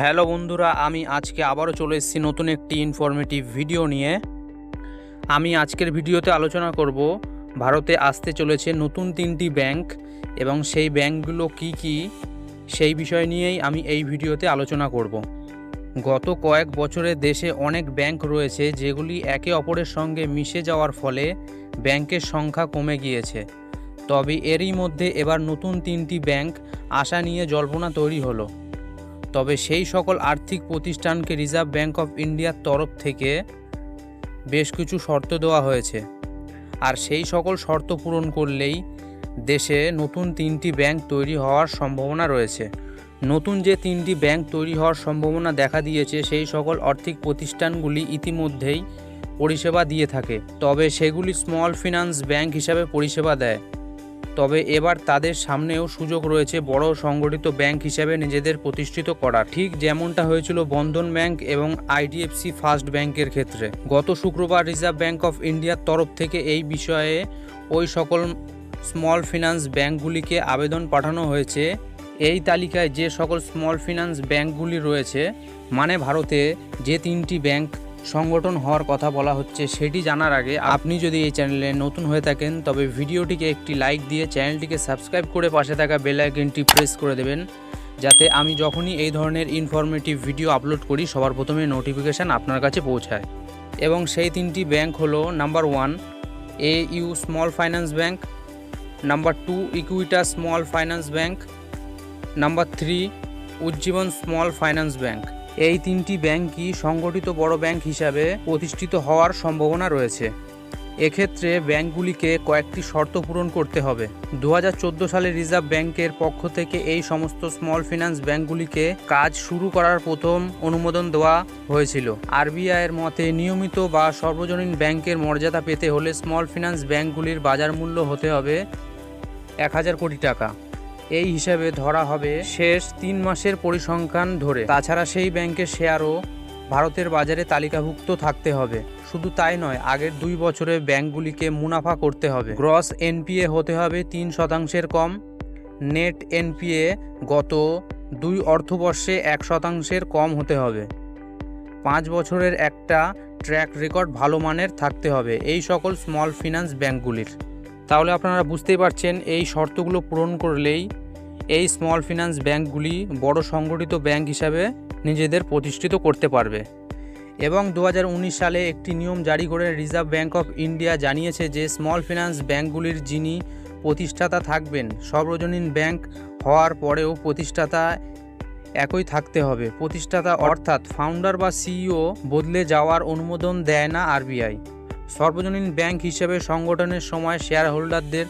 Hello বন্ধুরা, আমি আজকে আবারও চলে এসেছি নতুন একটি ইনফরমেটিভ ভিডিও নিয়ে। আমি আজকের ভিডিওতে আলোচনা করব, ভারতে আসতে চলেছে নতুন তিনটি ব্যাংক এবং সেই ব্যাংকগুলো কি কি, সেই বিষয় নিয়েই আমি এই ভিডিওতে আলোচনা করব। গত কয়েক বছরে দেশে অনেক ব্যাংক রয়েছে যেগুলি একে অপরের সঙ্গে মিশে যাওয়ার ফলে ব্যাংকের সংখ্যা কমে গিয়েছে। তবে এরই মধ্যে এবার নতুন তিনটি ব্যাংক আসা নিয়ে জল্পনা তৈরি হলো। তবে সেই সকল আর্থিক প্রতিষ্ঠানকে রিজার্ভ ব্যাংক অফ ইন্ডিয়ার তরফ থেকে বেশ কিছু শর্ত দেওয়া হয়েছে। আর সেই সকল শর্ত পূরণ করলেই দেশে নতুন তিনটি ব্যাংক তৈরি হওয়ার সম্ভাবনা রয়েছে। নতুন যে তিনটি ব্যাংক তৈরি হওয়ার সম্ভাবনা দেখা দিয়েছে, সেই সকল আর্থিক প্রতিষ্ঠানগুলি ইতিমধ্যেই পরিষেবা দিয়ে থাকে। তবে সেগুলি স্মল ফিনান্স ব্যাংক হিসাবে পরিষেবা দেয়। তবে এবার তাদের সামনেও সুযোগ রয়েছে বড় সংগঠিত ব্যাংক হিসেবে নিজেদের প্রতিষ্ঠিত করার। ঠিক যেমনটা হয়েছিল বন্ধন ব্যাংক এবং আইডিএফসি ফার্স্ট ব্যাংকের ক্ষেত্রে। গত শুক্রবার রিজার্ভ ব্যাংক অফ ইন্ডিয়ার তরফ থেকে এই বিষয়ে ওই সকল স্মল ফিনান্স ব্যাংকগুলিকে আবেদন পাঠানো হয়েছে। এই তালিকায় যে সকল স্মল ফিনান্স ব্যাংকগুলি রয়েছে মানে ভারতে যে তিনটি ব্যাংক সংগঠন হওয়ার কথা বলা হচ্ছে, সেটি জানার আগে আপনি যদি এই চ্যানেলে নতুন হয়ে থাকেন, তবে ভিডিওটিকে একটি লাইক দিয়ে চ্যানেলটিকে সাবস্ক্রাইব করে পাশে থাকা বেল আইকনটি প্রেস করে দেবেন, যাতে আমি যখনই এই ধরনের ইনফরমেটিভ ভিডিও আপলোড করি, সবার প্রথমে নোটিফিকেশান আপনার কাছে পৌঁছায়। এবং সেই তিনটি ব্যাংক হলো number one A U small finance bank number two Equitas small finance bank number three Ujjivan small finance bank এই তিনটি ব্যাংকই সংগঠিত বড় ব্যাংক হিসাবে প্রতিষ্ঠিত হওয়ার সম্ভাবনা রয়েছে। এক্ষেত্রে ব্যাংকগুলিকে কয়েকটি শর্ত পূরণ করতে হবে। দু হাজার চোদ্দ সালে রিজার্ভ ব্যাংকের পক্ষ থেকে এই সমস্ত স্মল ফিনান্স ব্যাংকগুলিকে কাজ শুরু করার প্রথম অনুমোদন দেওয়া হয়েছিল। আরবিআইয়ের মতে, নিয়মিত বা সর্বজনীন ব্যাংকের মর্যাদা পেতে হলে স্মল ফিনান্স ব্যাংকগুলির বাজার মূল্য হতে হবে এক হাজার কোটি টাকা। এই হিসাবে ধরা হবে শেষ তিন মাসের পরিসংখ্যান ধরে। তাছাড়া সেই ব্যাংকের শেয়ারও ভারতের বাজারে তালিকাভুক্ত থাকতে হবে। শুধু তাই নয়, আগের দুই বছরে ব্যাংকগুলিকে মুনাফা করতে হবে। গ্রস এনপিএ হতে হবে তিন শতাংশের কম। নেট এনপিএ গত দুই অর্থবর্ষে এক শতাংশের কম হতে হবে। পাঁচ বছরের একটা ট্র্যাক রেকর্ড ভালো মানের থাকতে হবে। এই সকল স্মল ফিনান্স ব্যাংকগুলির। তাহলে আপনারা বুঝতেই পারছেন, এই শর্তগুলো পূরণ করলেই এই স্মল ফিনান্স ব্যাংকগুলি বড় সংগঠিত ব্যাংক হিসাবে নিজেদের প্রতিষ্ঠিত করতে পারবে। এবং দু হাজার উনিশ সালে একটি নিয়ম জারি করে রিজার্ভ ব্যাংক অফ ইন্ডিয়া জানিয়েছে যে স্মল ফিনান্স ব্যাংকগুলির যিনি প্রতিষ্ঠাতা থাকবেন, সর্বজনীন ব্যাংক হওয়ার পরেও প্রতিষ্ঠাতা একই থাকতে হবে। প্রতিষ্ঠাতা অর্থাৎ ফাউন্ডার বা সিইও বদলে যাওয়ার অনুমোদন দেয় না আরবিআই সর্বজনীন ব্যাংক হিসেবে সংগঠনের সময় শেয়ার হোল্ডারদের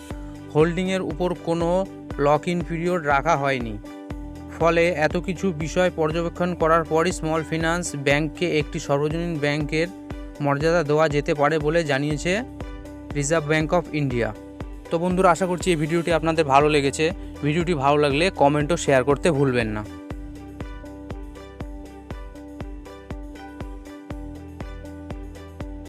হোল্ডিংয়ের উপর কোনো লক ইন পিরিয়ড রাখা হয়নি। ফলে এত কিছু বিষয় পর্যবেক্ষণ করার পরই স্মল ফিনান্স ব্যাংককে একটি সর্বজনীন ব্যাংকের মর্যাদা দেওয়া যেতে পারে বলে জানিয়েছে রিজার্ভ ব্যাংক অফ ইন্ডিয়া। তো বন্ধুরা, আশা করছি এই ভিডিওটি আপনাদের ভালো লেগেছে। ভিডিওটি ভালো লাগলে কমেন্টও শেয়ার করতে ভুলবেন না।